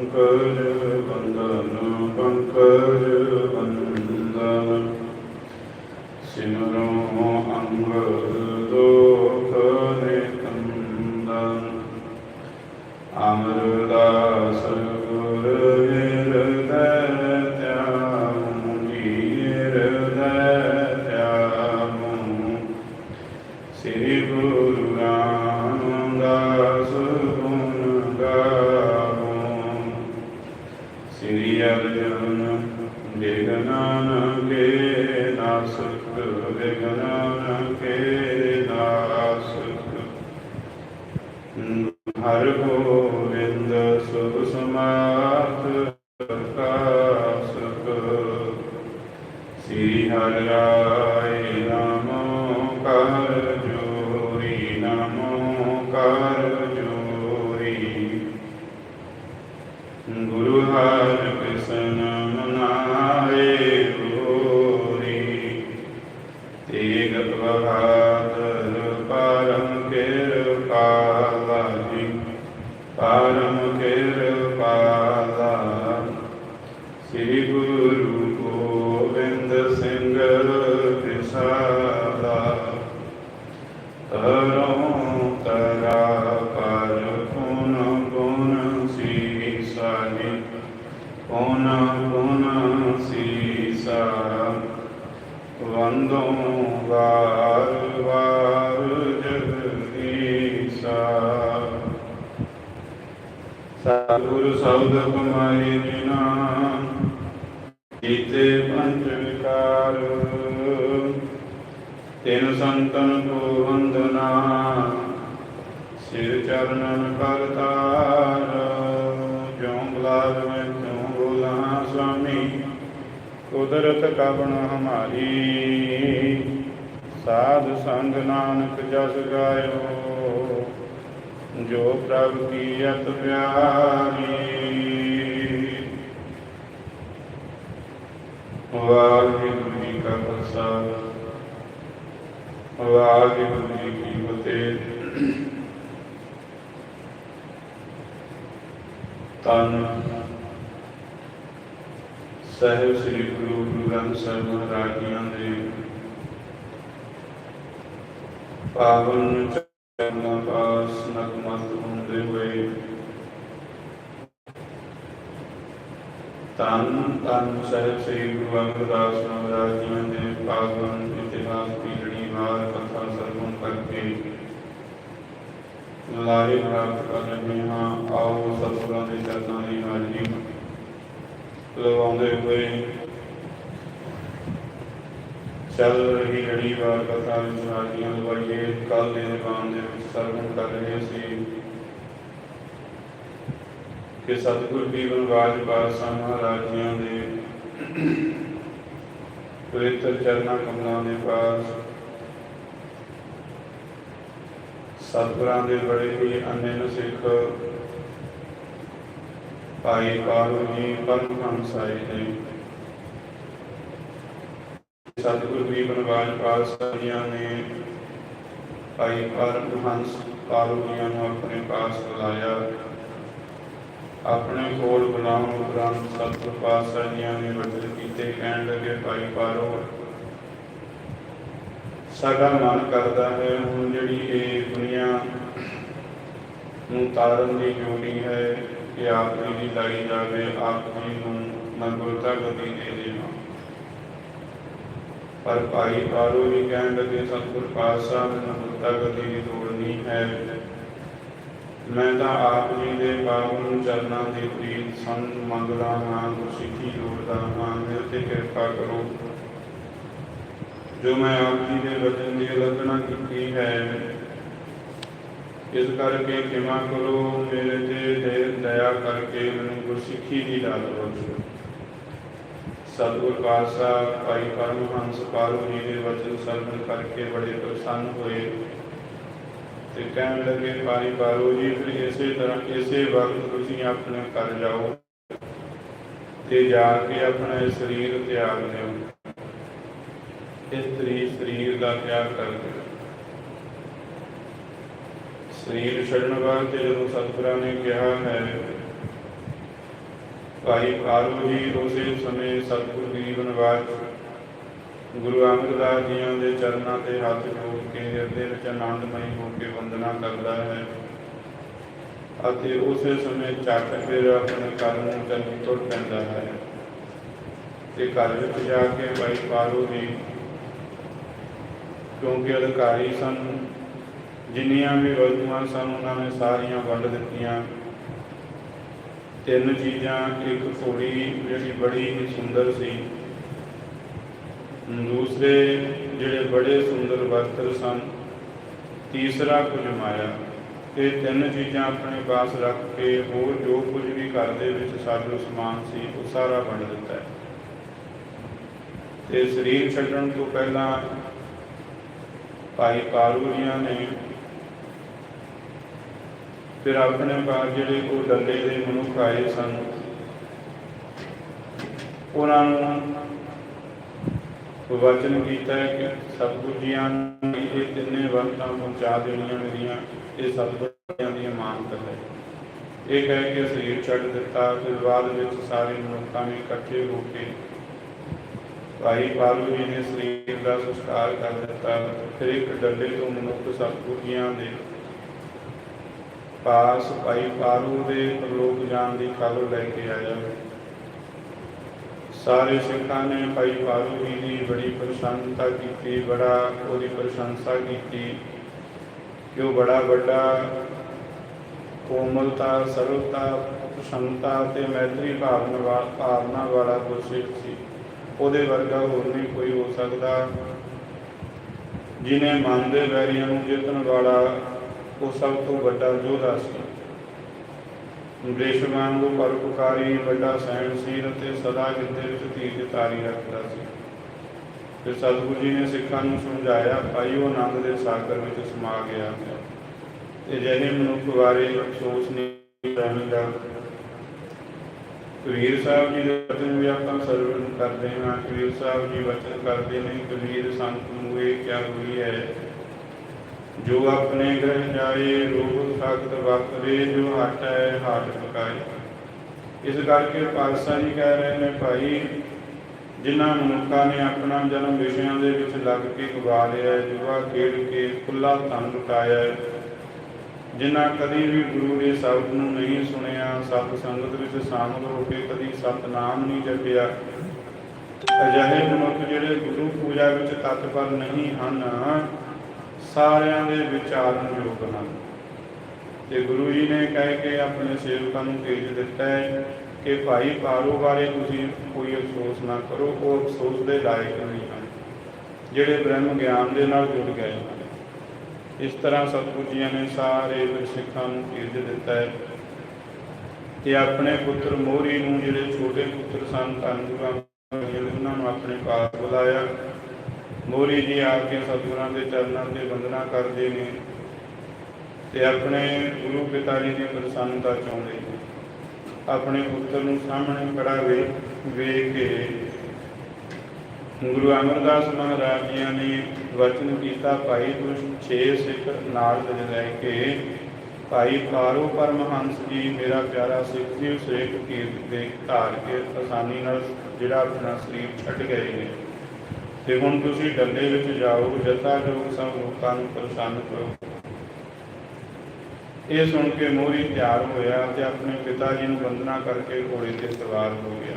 ਪੰਕਜ ਬੰਦਨ ਪੰਕਜ ਬੰਦਨ ਸਿਮਰੋ ਅੰਗਦ ਕੀਤੇ ਪੰਜ ਵਿਕਾਰ। ਤਿਨ ਸੰਤਨ ਕੋ ਵੰਦਨਾ ਸਿਰ ਚਰਨਨ ਕਰਤਾਰ ਜਿਉ ਮੈਂ ਤਿਉ ਬੋਲਾ, ਸੁਆਮੀ, ਕੁਦਰਤ ਕਬਣ ਹਮਾਰੀ? ਸਾਧ ਸੰਗ ਨਾਨਕ ਜਸ ਗਾਇਓ, ਜੋ ਪ੍ਰਭ ਕੀ ਅਤ ਪਿਆਰੀ। ਵਾਹਿਗੁਰੂ ਜੀ ਕਾ ਖਾਲਸਾ, ਵਾਹਿਗੁਰੂ ਜੀ ਕੀ ਫਤਿਹ। ਤਨ ਸਾਹਿਬ ਸ੍ਰੀ ਗੁਰੂ ਗ੍ਰੰਥ ਸਾਹਿਬ ਮਹਾਰਾਜ ਜੀਆਂ ਦੇ ਪਾਵਨ ਚਰਨਾਂ ਪਾਸ ਨਤਮਸਤ ਹੁੰਦੇ ਹੋਏ ਤਨ ਤਨ ਸਾਹਿਬ ਸ੍ਰੀ ਗੁਰੂ ਅਮਰਦਾਸ ਮਹਾਰਾਜ ਜੀਆਂ ਦੇ ਪਾਵਨ ਇਤਿਹਾਸ ਦੀ ਜੜੀ ਵਾਰ ਕਥਾ ਸਰਵਣ ਕਰਕੇ ਲਾਰੇ ਪ੍ਰਾਪਤ ਕਰ ਰਹੇ ਹਾਂ। ਆਓ ਸਤਿਗੁਰਾਂ ਦੇ ਚਰਨਾਂ ਦੀ ਹਾਜ਼ਰੀ ਲਵਾਉਂਦੇ ਹੋਏ ਚੱਲ ਰਹੀ ਲੜੀ ਵਾਰ ਕਥਾ ਵਿੱਚ ਹਾਜ਼ਰੀਆਂ ਲਵਾਈਏ। ਕੱਲ ਦੇ ਦੁਕਾਨ ਦੇ ਵਿੱਚ ਸਰਵਣ ਕਰ ਰਹੇ ਸੀ। ਕਿ ਸਤਿਗੁਰ ਬੀਬਨ ਬਾਜ ਪਾਤਸ਼ਾਹ ਮਹਾਰਾਜ ਜੀਆਂ ਦੇ ਪਵਿੱਤਰ ਚਰਨਾਂ ਕਮਲਾਂ ਦੇ ਪਾਸ ਸਤਿਗੁਰਾਂ ਦੇ ਬੜੇ ਹੀ ਅਨੰਨ ਸਿੱਖ ਭਾਈ ਪਾਲੂ ਜੀ, ਪਰਮ ਹੰਸਾਈ ਨੇ ਸਤਿਗੁਰੂ ਵੀ ਬਨਵਾਜ ਪਾਤਸ਼ਾਹ ਜੀਆਂ ਨੇ ਭਾਈ ਪਰਮ ਹੰਸ ਪਾਲੂ ਜੀਆਂ ਨੂੰ ਆਪਣੇ ਪਾਸ ਬੁਲਾਇਆ। ਆਪਣੇ ਕੋਲ ਬੁਲਾਉਣ ਉਪਰੰਤ ਸਤਿਗੁਰ ਪਾਤਸ਼ਾਹ ਜੀਆਂ ਨੇ ਵਚਨ ਕੀਤੇ, ਕਹਿਣ ਲੱਗੇ, ਭਾਈ ਪਾਲੋ ਸਾਡਾ ਮਨ ਕਰਦਾ ਹੈ, ਹੁਣ ਜਿਹੜੀ ਇਹ ਦੁਨੀਆ ਨੂੰ ਤਾਰਨ ਦੀ ਜੋੜੀ ਹੈ ਕਿ ਆਪ ਜੀ ਦੀ ਲਾਈ ਜਾਵੇ, ਆਪ ਜੀ ਨੂੰ ਮਨੁਰਤਾ ਗਤੀ ਦੇ ਦੇਣਾ। ਪਰ ਭਾਈ ਪਾਰੋ ਵੀ ਕਹਿਣ ਲੱਗੇ, ਸਤਿਗੁਰ ਪਾਤਸ਼ਾਹ ਨੂੰ ਮਨੁਰਤਾ ਗਤੀ ਦੀ ਲੋੜ ਨਹੀਂ ਹੈ। ਮੈਂ ਤਾਂ ਆਪ ਜੀ ਦੇ ਪਾਵਨ ਚਰਨਾਂ ਦੀ ਪ੍ਰੀਤ ਸੰਤ ਮੰਗਦਾ ਹਾਂ ਗੁਰਸਿੱਖੀ ਲੋੜਦਾ ਹਾਂ, ਮੇਰੇ ਤੇ ਕਿਰਪਾ ਕਰੋ। ਜੋ ਮੈਂ ਆਪ ਜੀ ਦੇ ਵਚਨ ਦੀ ਉਲੰਘਣਾ ਕੀਤੀ ਹੈ, ਇਸ ਕਰਕੇ ਕਿਮਾ ਕਰੋ, ਮੇਰੇ ਤੇ ਦਇਆ ਕਰਕੇ ਮੈਨੂੰ ਗੁਰਸਿੱਖੀ ਦੀ ਦਾਤ ਬਖਸ਼ੋ। ਸਤਿਗੁਰ ਪਾਤਸ਼ਾਹ, ਭਾਈ ਪਰਮਹੰਸ ਪਾਲੂ ਜੀ ਦੇ ਵਚਨ ਸਰਵਣ ਕਰਕੇ ਬੜੇ ਪ੍ਰਸੰਨ ਹੋਏ। ਤੇ ਕਹਿਣ ਲੱਗੇ ਭਾਈ ਪਾਲੂ ਜੀ, ਫਿਰ ਇਸੇ ਤਰ੍ਹਾਂ, ਇਸੇ ਵਕਤ ਤੁਸੀਂ ਆਪਣੇ ਘਰ ਜਾਓ ਤੇ ਜਾ ਕੇ ਆਪਣਾ ਸਰੀਰ ਤਿਆਗ ਦਿਓ ਇਸਤਰੀ ਸਰੀਰ ਦਾ ਤਿਆਗ ਕਰ ਦਿਓ। ਸਰੀਰ ਛੱਡਣ ਵਾਸਤੇ ਜਦੋਂ ਸਤਿਗੁਰਾਂ ਨੇ ਕਿਹਾ ਹੈ, ਭਾਈ ਪਾਰੋ ਜੀ, ਉਸੇ ਸਮੇਂ ਸਤਿਗੁਰ ਗਰੀਬ ਨਿਵਾਜ ਗੁਰੂ ਅਮਰਦਾਸ ਜੀਆਂ ਦੇ ਚਰਨਾਂ ਤੇ ਹੱਥ ਜੋੜ ਕੇ ਹਿਰਦੇ ਵਿੱਚ ਆਨੰਦਮਈ ਹੋ ਕੇ ਵੰਦਨਾ ਕਰਦਾ ਹੈ। ਅਤੇ ਉਸੇ ਸਮੇਂ ਚੱਕ ਫਿਰ ਆਪਣੇ ਘਰ ਨੂੰ ਚੱਲ ਤੁਰ ਪੈਂਦਾ ਹੈ। ਤੇ ਘਰ ਵਿੱਚ ਜਾ ਕੇ ਬਾਈ ਪਾਰੋ ਜੀ, ਕਿਉਂਕਿ ਅਧਿਕਾਰੀ ਸਨ, ਜਿੰਨੀਆਂ ਵੀ ਵਸਤੂਆਂ ਸਨ, ਉਹਨਾਂ ਨੇ ਸਾਰੀਆਂ ਵੰਡ ਦਿੱਤੀਆਂ। ਤਿੰਨ ਚੀਜ਼ਾਂ, ਇੱਕ ਘੋੜੀ ਜਿਹੜੀ ਬੜੀ ਹੀ ਸੁੰਦਰ ਸੀ। ਦੂਸਰੇ ਜਿਹੜੇ ਬੜੇ ਸੁੰਦਰ ਵਸਤਰ ਸਨ, ਤੀਸਰਾ ਕੁਝ ਮਾਇਆ। ਇਹ ਤਿੰਨ ਚੀਜ਼ਾਂ ਆਪਣੇ ਪਾਸ ਰੱਖ ਕੇ ਹੋਰ ਜੋ ਕੁਝ ਵੀ ਘਰ ਦੇ ਵਿੱਚ ਸਾਜੋ ਸਮਾਨ ਸੀ, ਉਹ ਸਾਰਾ ਵੰਡ ਦਿੱਤਾ ਹੈ। ਤੇ ਸਰੀਰ ਛੱਡਣ ਤੋਂ ਪਹਿਲਾਂ ਭਾਈ ਪਾਰੂ ਜੀਆਂ ਨੇ ਫਿਰ ਆਪਣੇ ਪਾਸ ਜਿਹੜੇ ਉਹ ਡੱਲੇ ਦੇ ਮਨੁੱਖ ਆਏ ਸਨ, ਉਹਨਾਂ ਨੂੰ ਵਚਨ ਕੀਤਾ ਹੈ ਕਿ ਸਤਿਗੁਰੂ ਜੀਆਂ ਨੇ ਇਹ ਤਿੰਨੇ ਵਰਤਾਂ ਪਹੁੰਚਾ ਦੇਣੀਆਂ ਮੇਰੀਆਂ, ਇਹ ਸਤਿਗੁਰੂ ਦੀ ਅਮਾਨਤ ਹੈ। ਇਹ ਕਹਿ ਕੇ ਸਰੀਰ ਛੱਡ ਦਿੱਤਾ ਫਿਰ ਬਾਅਦ ਵਿੱਚ ਸਾਰੇ ਮਨੁੱਖਾਂ ਨੇ ਇਕੱਠੇ ਹੋ ਕੇ ਭਾਈ ਪਾਲੂ ਜੀ ਨੇ ਸਰੀਰ ਦਾ ਸੰਸਕਾਰ ਕਰ ਦਿੱਤਾ। ਫਿਰ ਇੱਕ ਡੱਲੇ ਤੋਂ ਮਨੁੱਖ ਸਤਿਗੁਰੂ ਦੇ ਪਾਸ ਭਾਈ ਪਾਲੂ ਦੇ ਪ੍ਰਲੋਕ ਜਾਣ ਦੀ ਖਬਰ ਲੈ ਕੇ ਆਇਆ। ਸਾਰੇ ਸਿੱਖਾਂ ਨੇ ਭਾਈ ਪਾਲੂ ਜੀ ਦੀ ਬੜੀ ਪ੍ਰਸ਼ੰਸਾ ਕੀਤੀ, ਬੜਾ ਉਹਦੀ ਪ੍ਰਸ਼ੰਸਾ ਕੀਤੀ। ਕਿ ਉਹ ਬੜਾ ਵੱਡਾ ਕੋਮਲਤਾ, ਸਰਲਤਾ, ਪ੍ਰਸੰਨਤਾ ਤੇ ਮੈਤਰੀ ਭਾਵਨਾ ਵਾ- ਭਾਵਨਾ ਵਾਲਾ ਗੁਰਸਿੱਖ ਸੀ। ਉਹਦੇ ਵਰਗਾ ਹੋਰ ਨਹੀਂ ਕੋਈ ਹੋ ਸਕਦਾ। ਜਿਨੇ ਮਨ ਦੇ ਵੈਰੀਆਂ ਨੂੰ ਜਿੱਤਣ ਵਾਲਾ ਉਹ ਸਭ ਤੋਂ ਵੱਡਾ ਯੋਧਾ ਸੀ। ਅੰਗਰੇਜ਼ ਵਾਂਗੂ ਪਰਉਪਕਾਰੀ ਵੱਡਾ ਸਹਿਣਸ਼ੀਲ ਅਤੇ ਸਦਾ ਹਿਰਦੇ ਵਿੱਚ ਤੀਰ ਤਾਰੀ ਰੱਖਦਾ ਸੀ। ਫਿਰ ਸਤਿਗੁਰੂ ਜੀ ਨੇ ਸਿੱਖਾਂ ਨੂੰ ਸਮਝਾਇਆ, ਭਾਈ, ਉਹ ਆਨੰਦ ਦੇ ਸਾਗਰ ਵਿੱਚ ਸਮਾ ਗਿਆ ਤੇ ਜਿਹੇ ਮਨੁੱਖ ਬਾਰੇ ਅਫਸੋਸ ਨਹੀਂ ਰਹਿਣਗਾ ਕਬੀਰ ਸਾਹਿਬ ਜੀ ਦੇ ਵਚਨ ਵੀ ਆਪਾਂ ਸਰਵਣ ਕਰਦੇ ਹਾਂ। ਕਬੀਰ ਸਾਹਿਬ ਜੀ ਵਚਨ ਕਰਦੇ ਨੇ, ਕਬੀਰ, ਸੰਤ ਨੂੰ ਇਹ ਕਿਆ ਹੋਈ ਹੈ ਜੋ ਆਪਣੇ ਗ੍ਰਹਿ ਜਾਏ ਰੋਗ ਸਾਖਤ ਵਾਪਰੇ ਜੋ ਹਟੈ ਹਾਟ ਪਕਾਏ। ਇਸ ਕਰਕੇ ਪਾਤਸ਼ਾਹ ਜੀ ਕਹਿ ਰਹੇ ਨੇ ਭਾਈ ਜਿਨ੍ਹਾਂ ਮਨੁੱਖਾਂ ਨੇ ਆਪਣਾ ਜਨਮ ਵਿਸ਼ਿਆਂ ਦੇ ਵਿੱਚ ਲੱਗ ਕੇ ਗਵਾ ਲਿਆ ਹੈ, ਜੁਆ ਖੇਡ ਕੇ ਖੁੱਲਾ ਧਨ ਲੁਟਾਇਆ ਹੈ, ਜਿਨ੍ਹਾਂ ਕਦੀ ਵੀ ਗੁਰੂ ਦੇ ਸ਼ਬਦ ਨੂੰ ਨਹੀਂ ਸੁਣਿਆ ਸਤ ਸੰਗਤ ਵਿੱਚ ਸ਼ਾਮਲ ਹੋ ਕੇ ਕਦੀ ਸਤਨਾਮ ਨਹੀਂ ਜਪਿਆ। ਅਜਿਹੇ ਮਨੁੱਖ ਜਿਹੜੇ ਗੁਰੂ ਪੂਜਾ ਵਿੱਚ ਤਤਪਰ ਨਹੀਂ ਹਨ ਸਾਰਿਆਂ ਦੇ ਵਿਚਾਰਨ ਯੋਗ ਹਨ। ਤੇ ਗੁਰੂ ਜੀ ਨੇ ਕਹਿ ਕੇ ਆਪਣੇ ਸੇਵਕਾਂ ਨੂੰ ਭੇਜ ਦਿੱਤਾ ਹੈ ਕਿ ਭਾਈ ਪਾਰੋ ਬਾਰੇ ਤੁਸੀਂ ਕੋਈ ਅਫਸੋਸ ਨਾ ਕਰੋ, ਉਹ ਅਫਸੋਸ ਦੇ ਲਾਇਕ ਨਹੀਂ ਹਨ, ਜਿਹੜੇ ਬ੍ਰਹਮ ਗਿਆਨ ਦੇ ਨਾਲ ਜੁੜ ਗਏ ਹਨ। ਇਸ ਤਰ੍ਹਾਂ ਸਤਿਗੁਰੂ ਜੀਆਂ ਨੇ ਸਾਰੇ ਸਿੱਖਾਂ ਨੂੰ ਭੇਜ ਦਿੱਤਾ ਹੈ ਤੇ ਆਪਣੇ ਪੁੱਤਰ ਮੋਹਰੀ ਨੂੰ ਜਿਹੜੇ ਛੋਟੇ ਪੁੱਤਰ ਸਨ, ਧੰਨ ਉਹਨਾਂ ਨੂੰ ਆਪਣੇ ਪਾਸ ਬੁਲਾਇਆ। ਮੋਰੀ ਜੀ ਆ ਕੇ ਸਤਿਗੁਰਾਂ ਦੇ ਚਰਨਾਂ ਤੇ ਵੰਦਨਾ ਕਰਦੇ ਨੇ ਤੇ ਆਪਣੇ ਗੁਰੂ ਪਿਤਾ ਜੀ ਦੀ ਪ੍ਰਸੰਨਤਾ ਚਾਹੁੰਦੇ ਨੇ। ਆਪਣੇ ਪੁੱਤਰ ਨੂੰ ਸਾਹਮਣੇ ਖੜਾ ਵੇਖ ਵੇਖ ਕੇ ਗੁਰੂ ਅਮਰਦਾਸ ਮਹਾਰਾਜ ਜੀ ਨੇ ਵਚਨ ਕੀਤਾ, ਭਾਈ ਤੂੰ ਛੇ ਸਿੱਖ ਨਾਲ ਲੈ ਕੇ, ਭਾਈ ਪਾਰੋ ਪਰਮਹੰਸ ਜੀ, ਮੇਰਾ ਪਿਆਰਾ ਸਿੱਖ ਜੀ, ਉਸ ਕੀਰਤ ਦੇ ਧਾਰ ਕੇ ਆਸਾਨੀ ਨਾਲ ਜਿਹੜਾ ਆਪਣਾ ਸਰੀਰ ਛੱਡ ਗਏ ਨੇ। ਤੇ ਹੁਣ ਤੁਸੀਂ ਡੱਲੇ ਵਿੱਚ ਜਾਓ ਜਤਾ ਜੋ ਸਭ ਲੋਕਾਂ ਨੂੰ ਪ੍ਰਸੰਨ ਕਰੋ। ਇਹ ਸੁਣ ਕੇ ਮੋਰੀ ਤਿਆਰ ਹੋਇਆ ਤੇ ਆਪਣੇ ਪਿਤਾ ਜੀ ਨੂੰ ਵੰਦਨਾ ਕਰਕੇ ਘੋੜੇ ਤੇ ਸਵਾਰ ਹੋ ਗਿਆ।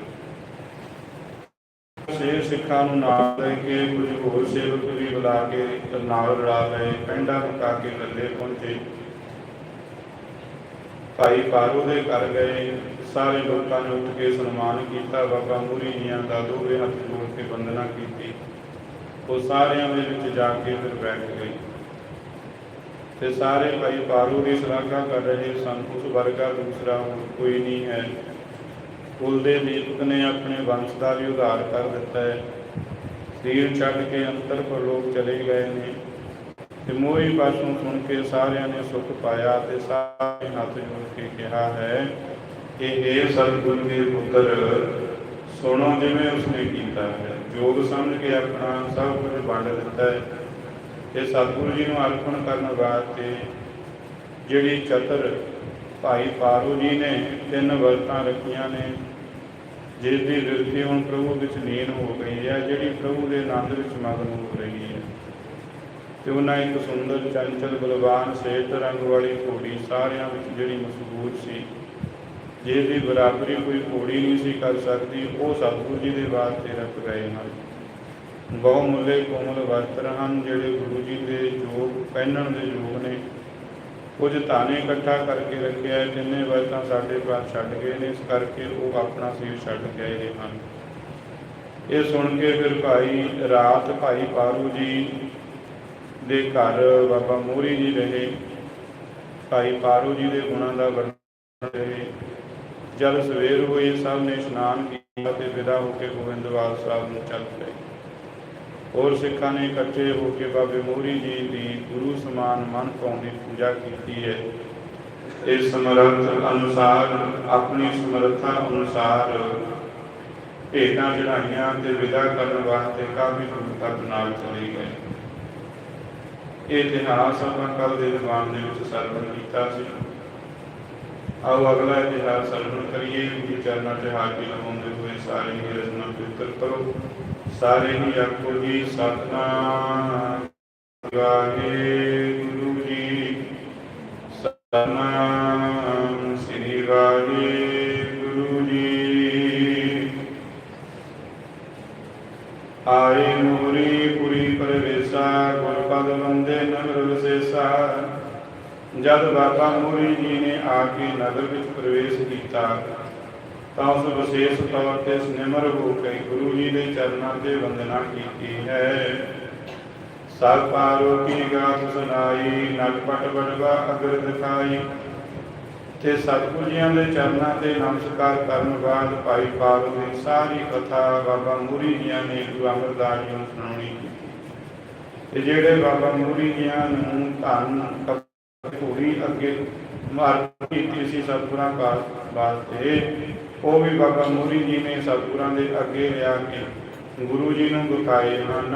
ਛੇ ਸਿੱਖਾਂ ਨੂੰ ਨਾਲ ਲੈ ਕੇ ਕੁਝ ਹੋਰ ਸੇਵਕ ਵੀ ਬੁਲਾ ਕੇ ਨਾਲ ਰਲਾ ਲਏ, ਪਿੰਡਾਂ ਪਕਾ ਕੇ ਡੱਲੇ ਪਹੁੰਚੇ। ਭਾਈ ਪਾਰੂ ਦੇ ਘਰ ਗਏ, ਸਾਰੇ ਲੋਕਾਂ ਨੇ ਉੱਠ ਕੇ ਸਨਮਾਨ ਕੀਤਾ, ਬਾਬਾ ਮੂਰੀ ਜੀਆਂ ਦਾ ਦੋਵੇਂ ਹੱਥ ਜੋੜ ਕੇ ਵੰਦਨਾ ਕੀਤੀ। ਉਹ ਸਾਰਿਆਂ ਦੇ ਵਿੱਚ ਜਾ ਕੇ ਫਿਰ ਬੈਠ ਗਈ। ਤੇ ਸਾਰੇ ਭਾਈ ਪਾਰੂ ਦੀ ਸ਼ਲਾਘਾ ਕਰ ਰਹੇ ਸਨ ਉਸ ਵਰਗਾ ਦੂਸਰਾ ਹੋਰ ਕੋਈ ਨਹੀਂ ਹੈ। ਕੁਲ ਦੇ ਦੀਪਕ ਨੇ ਆਪਣੇ ਵੰਸ਼ ਦਾ ਵੀ ਉਧਾਰ ਕਰ ਦਿੱਤਾ ਹੈ। ਸਰੀਰ ਛੱਡ ਕੇ ਅੰਤਰ ਪਰਲੋਕ ਚਲੇ ਗਏ ਨੇ। ਤੇ ਮੋਹੀ ਪਾਸੋਂ ਸੁਣ ਕੇ ਸਾਰਿਆਂ ਨੇ ਸੁਖ ਪਾਇਆ ਤੇ ਸਾਰੇ ਹੱਥ ਜੋੜ ਕੇ ਕਿਹਾ ਹੈ ਕਿ ਇਹ ਸਤਿਗੁਰ ਦੇ ਪੁੱਤਰ ਸੁਣੋ ਜਿਵੇਂ ਉਸਨੇ ਕੀਤਾ ਹੈ, ਜੋਗ ਸਮਝ ਕੇ ਆਪਣਾ ਸਭ ਕੁਝ ਵੰਡ ਦਿੱਤਾ ਹੈ ਤੇ ਸਤਿਗੁਰੂ ਜੀ ਨੂੰ ਅਰਪਣ ਕਰਨ ਵਾਸਤੇ ਜਿਹੜੀ ਚਤਰ ਭਾਈ ਪਾਰੂ ਜੀ ਨੇ ਤਿੰਨ ਵਰਤਾਂ ਰੱਖੀਆਂ ਨੇ ਜਿਸ ਦੀ ਵਿਰਤੀ ਹੁਣ ਪ੍ਰਭੂ ਵਿੱਚ ਲੀਨ ਹੋ ਗਈ ਹੈ, ਜਿਹੜੀ ਪ੍ਰਭੂ ਦੇ ਆਨੰਦ ਵਿੱਚ ਮਗਨ ਹੋ ਰਹੀ ਹੈ। ਤੇ ਉਹਨਾਂ ਇੱਕ ਸੁੰਦਰ ਚੰਚਲ ਬਲਵਾਨ ਸੇਤ ਰੰਗ ਵਾਲੀ ਘੋੜੀ ਸਾਰਿਆਂ ਵਿੱਚ ਜਿਹੜੀ ਮਸ਼ਹੂਰ ਸੀ ਜਿਸ ਦੀ ਬਰਾਬਰੀ ਕੋਈ ਘੋੜੀ ਨਹੀਂ ਸੀ ਕਰ ਸਕਦੀ, ਉਹ ਸਤਿਗੁਰੂ ਜੀ ਦੇ ਵਾਸਤੇ ਰੱਖ ਗਏ ਹਨ। ਬਹੁ ਮੁੱਲੇ ਕੋਮਲ ਵਸਤਰ ਹਨ, ਜਿਹੜੇ ਗੁਰੂ ਜੀ ਦੇ ਜੋਗ, ਪਹਿਨਣ ਦੇ ਯੋਗ ਨੇ। ਕੁਝ ਤਾਨੇ ਇਕੱਠਾ ਕਰਕੇ ਰੱਖਿਆ ਜਿੰਨੇ ਵਸਤਾਂ ਸਾਡੇ ਪਾਸ ਛੱਡ ਗਏ ਨੇ, ਇਸ ਕਰਕੇ ਉਹ ਆਪਣਾ ਸਿਰ ਛੱਡ ਗਏ ਹਨ। ਇਹ ਸੁਣ ਕੇ ਫਿਰ ਭਾਈ ਰਾਤ ਭਾਈ ਪਾਰੂ ਜੀ ਦੇ ਘਰ ਬਾਬਾ ਮੋਹਰੀ ਜੀ ਰਹੇ। ਭਾਈ ਪਾਰੂ ਜੀ ਦੇ ਗੁਣਾਂ ਦਾ ਵਰਣਨ ਰਹੇ। ਜਦ ਸਵੇਰ ਹੋਈ, ਸਭ ਨੇ ਇਸ਼ਨਾਨ ਕੀਤਾ ਤੇ ਵਿਦਾ ਹੋ ਕੇ ਗੋਬਿੰਦਵਾਲ ਸਾਹਿਬ ਨੂੰ ਚੱਲ ਪਏ। ਹੋਰ ਸਿੱਖਾਂ ਨੇ ਇਕੱਠੇ ਹੋ ਕੇ ਬਾਬੇ ਮੋਹਰੀ ਜੀ ਦੀ ਗੁਰੂ ਸਮਾਨ ਮਨ ਪਾਉਂਦੀ ਪੂਜਾ ਕੀਤੀ ਹੈ। ਇਸ ਸਮਰੱਥ ਅਨੁਸਾਰ, ਆਪਣੀ ਸਮਰੱਥਾ ਅਨੁਸਾਰ ਭੇਟਾਂ ਚੜਾਈਆਂ ਤੇ ਵਿਦਾ ਕਰਨ ਵਾਸਤੇ ਕਾਫੀ ਦੂਰ ਤੱਕ ਨਾਲ ਚਲੇ ਗਏ। ਇਹ ਇਤਿਹਾਸ ਆਪਾਂ ਕੱਲ ਦੇ ਦੀਵਾਨ ਦੇ ਵਿੱਚ ਸਰਵਣ ਕੀਤਾ ਸੀ। ਆਓ ਅਗਲਾ ਇਤਿਹਾਸ ਸਰਵਣ ਕਰੀਏ, ਗੁਰੂ ਚਰਨਾਂ 'ਚ ਹਾਜ਼ਰੀ ਲਗਾਉਂਦੇ ਹੋਏ ਸਾਰੇ ਹੀ ਰਚਨਾ ਪਵਿੱਤਰ ਕਰੋ। ਸਾਰੇ ਹੀ ਆਖੋ ਜੀ, ਸਤਨਾਮ। ਵਾਹਿਗੁਰੂ ਜੀ, ਸਤਨਾਮ। ਸ੍ਰੀ ਵਾਹਿਗੁਰੂ ਜੀ। ਆਏ ਮੋਰੀ ਪੁਰੀ ਪਰਵੇਸਾ ਗੁਰ ਪਦ ਵੰਦੇ ਨਗਰ ਵਿਸੇਸਾ। ਜਦ ਬਾਬਾ ਮੋਰੀ ਜੀ ਨੇ ਆ ਕੇ ਨਗਰ ਵਿੱਚ ਪ੍ਰਵੇਸ਼ ਕੀਤਾ, ਤਾਂ ਉਸ ਵਿਸ਼ੇਸ਼ ਤੌਰ ਤੇ ਨਿਮਰ ਹੋ ਕੇ ਗੁਰੂ ਜੀ ਦੇ ਚਰਨਾਂ ਤੇ ਵੰਦਨਾ ਕੀਤੀ ਹੈ। ਸਭ ਪਾਰੋ ਕੀ ਗਾਥ ਸੁਨਾਈ ਨਗਪਟ ਬੜਵਾ ਅਗਰ ਦਿਖਾਈ। ਤੇ ਸਤਿਗੁਰੂ ਜੀਆਂ ਦੇ ਚਰਨਾਂ ਤੇ ਨਮਸਕਾਰ ਕਰਨ ਬਾਅਦ ਭਾਈ ਪਾਰੋ ਦੀ ਸਾਰੀ ਕਥਾ ਬਾਬਾ ਮੂਰੀ ਜੀਆਂ ਨੇ ਗੁਰੂ ਅਮਰਦਾਸ ਜੀ ਨੂੰ ਸੁਣਾਉਣੀ ਤੇ ਜਿਹੜੇ ਬਾਬਾ ਮੂਰੀ ਜੀਆਂ ਨੂੰ ਧੰਨ ਘੋੜੀ ਅੱਗੇ ਮਾਰ ਕੀਤੀ ਸੀ ਸਤਿਗੁਰਾਂ ਪਾਸ ਵਾਸਤੇ ਉਹ ਵੀ ਬਾਬਾ ਮੂਰੀ ਜੀ ਨੇ ਸਤਿਗੁਰਾਂ ਦੇ ਅੱਗੇ ਲਿਆ ਕੇ ਗੁਰੂ ਜੀ ਨੂੰ ਦਿਖਾਏ ਹਨ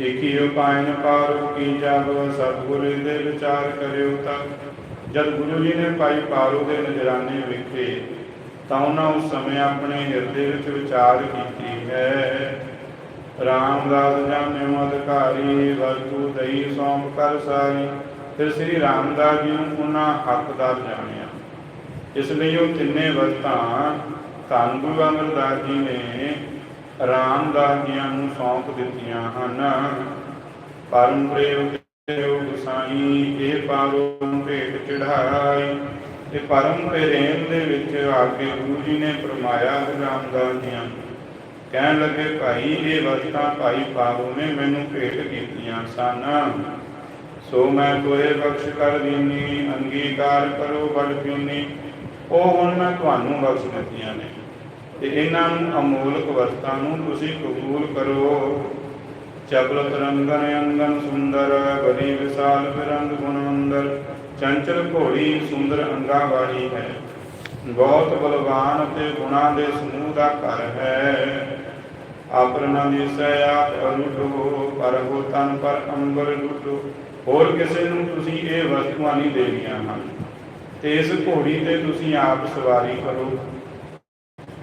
ਏਕੀ ਉਪਾਇਨ ਪਾਰੋ ਕੀ ਜਬ ਸਤਿਗੁਰ ਦੇ ਵਿਚਾਰ ਕਰਿਓ ਤਾਂ। ਜਦ ਗੁਰੂ ਜੀ ਨੇ ਭਾਈ ਪਾਰੋ ਦੇ ਨਜ਼ਰਾਨੇ ਵੇਖੇ, ਤਾਂ ਉਹਨਾਂ ਉਸ ਸਮੇਂ ਆਪਣੇ ਹਿਰਦੇ ਵਿੱਚ ਵਿਚਾਰ ਕੀਤੀ ਹੈ। ਰਾਮਦਾਸ ਜਾਣਿਓ ਅਧਿਕਾਰੀ, ਵਰਤੂ ਦਈ ਸੌਂਪ ਕਰ ਸਾਰੀ, ਫਿਰ ਸ੍ਰੀ ਰਾਮਦਾਸ ਜੀ ਨੂੰ ਉਹਨਾਂ ਹੱਕਦਾਰ ਜਾਣਿਆ। ਇਸ ਲਈ ਉਹ ਤਿੰਨੇ ਵਸਤਾਂ ਧੰਨ ਗੁਰੂ ਅਮਰਦਾਸ ਜੀ ਨੇ ਰਾਮਦਾਸ ਜੀਆਂ ਨੂੰ ਸੌਂਪ ਦਿੱਤੀਆਂ ਹਨ। ਪਰਮ ਪ੍ਰੇਮ ਦੇਵ ਗੁਸਾਈ ਇਹ ਪਾਰੋ ਭੇਟ ਚੜਾਈ ਤੇ ਪਰਮ ਪ੍ਰੇਮ ਦੇ ਵਿੱਚ ਆ ਕੇ ਗੁਰੂ ਜੀ ਨੇ ਫਰਮਾਇਆ ਰਾਮਦਾਸ ਜੀ ਨੂੰ ਕਹਿਣ ਲੱਗੇ, ਭਾਈ, ਇਹ ਵਸਤਾਂ ਭਾਈ ਪਾਰੋ ਨੇ ਮੈਨੂੰ ਭੇਟ ਕੀਤੀਆਂ ਸਨ। ਸੋ ਮੈਂ ਤੋਏ ਬਖਸ਼ ਕਰ ਦੀਨੀ, ਅੰਗੀਕਾਰ ਕਰੋ ਬੜ ਪਿਉਨੀ। ਉਹ ਹੁਣ ਮੈਂ ਤੁਹਾਨੂੰ ਬਖਸ਼ ਦਿੱਤੀਆਂ ਨੇ। ਤੇ ਇਹਨਾਂ ਨੂੰ ਅਮੋਲਕ ਵਸਤਾਂ ਨੂੰ ਤੁਸੀਂ ਕਬੂਲ ਕਰੋ। ਚਪਲ ਤਰੰਗਨ ਅੰਗਨ ਸੁੰਦਰ ਬੜੀ ਵਿਸ਼ਾਲ ਬਿਰੰਗ ਗੁਣਵੰਦਰ ਚੰਚਲ ਘੋੜੀ ਸੁੰਦਰ ਅੰਗਾ ਵਾਲੀ ਹੈ। ਬਹੁਤ ਬਲਵਾਨ ਅਤੇ ਗੁਣਾਂ ਦੇ ਸਮੂਹ ਦਾ ਘਰ ਹੈ। ਆਪਰਨਾ ਦੀ ਸਇਆ ਲੁੱਟੋ ਪਰ ਹੋ ਤਨ ਪਰ ਅੰਬਰ ਲੁੱਟੋ ਹੋਰ ਕਿਸੇ ਨੂੰ ਤੁਸੀਂ ਇਹ ਵਸਤੂਆਂ ਨਹੀਂ ਦੇਣੀਆਂ ਹਨ ਤੇ ਇਸ ਘੋੜੀ ਤੇ ਤੁਸੀਂ ਆਪ ਸਵਾਰੀ ਕਰੋ।